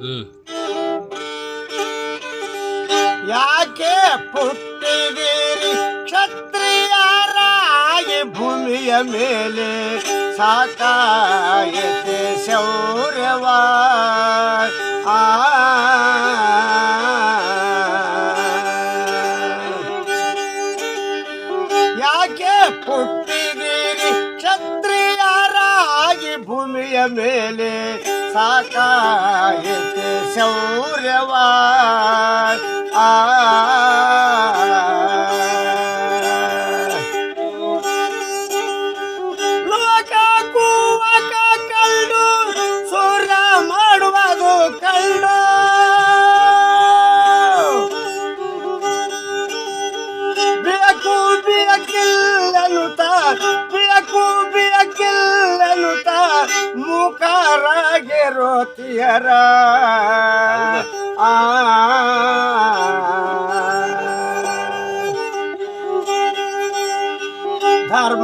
ಹ್ಮ್ ಯಾಕೆ ಪುಟ್ಟಿದಿರಿ ಕ್ಷತ್ರಿಯರಾಗಿ ಭೂಮಿಯ ಮೇಲೆ ಸಾಕಾಯತೆ ಶೌರ್ಯವ ಆ ಯಾಕೆ ಪುಟ್ಟಿದಿರಿ ಕ್ಷತ್ರಿಯರಾಗಿ ಭೂಮಿಯ ಮೇಲೆ ಸಾಕಾಯತೆ ಶೌರ್ಯವ ಆ. ಲೋಕ ಕೂವಕ ಕಳ್ಳು ಮುಖರಾಗಿರೋತಿಯರ ಆ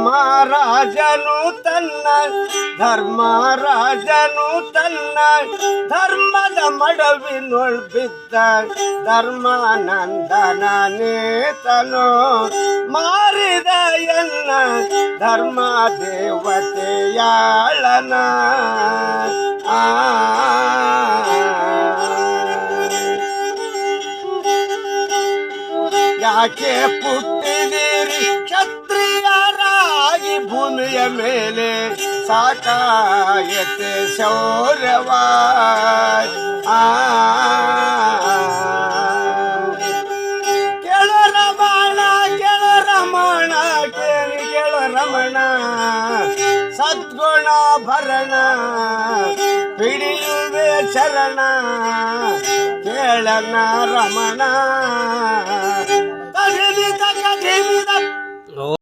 ಧರ್ಮರಾಜನು ತನ್ನ ಧರ್ಮರಾಜನು ತನ್ನ ಧರ್ಮದ ಮಡವಿನೊಳ್ ಬಿದ್ದ ಧರ್ಮಾನಂದನ ನೇತನು ಮಾರಿದ ಎನ್ನ ಧರ್ಮ ದೇವತೆಯಾಳನ ಆ ಯಾಕೆ ಪುಟ್ಟಿದಿರಿ ಕ್ಷತ್ರಿಯರಾಗಿ ಭೂಮಿಯ ಮೇಲೆ ಸಾಕಾಯತೆ ಶೌರ್ಯವ ಆ. ಕೆಳ ರಮಣ ಕೆಳ ರಮಣ ಕೇಳಿ ಕೆಳ ರಮಣ சரணாபரண பிடியுது சரண கேளன ரமணா.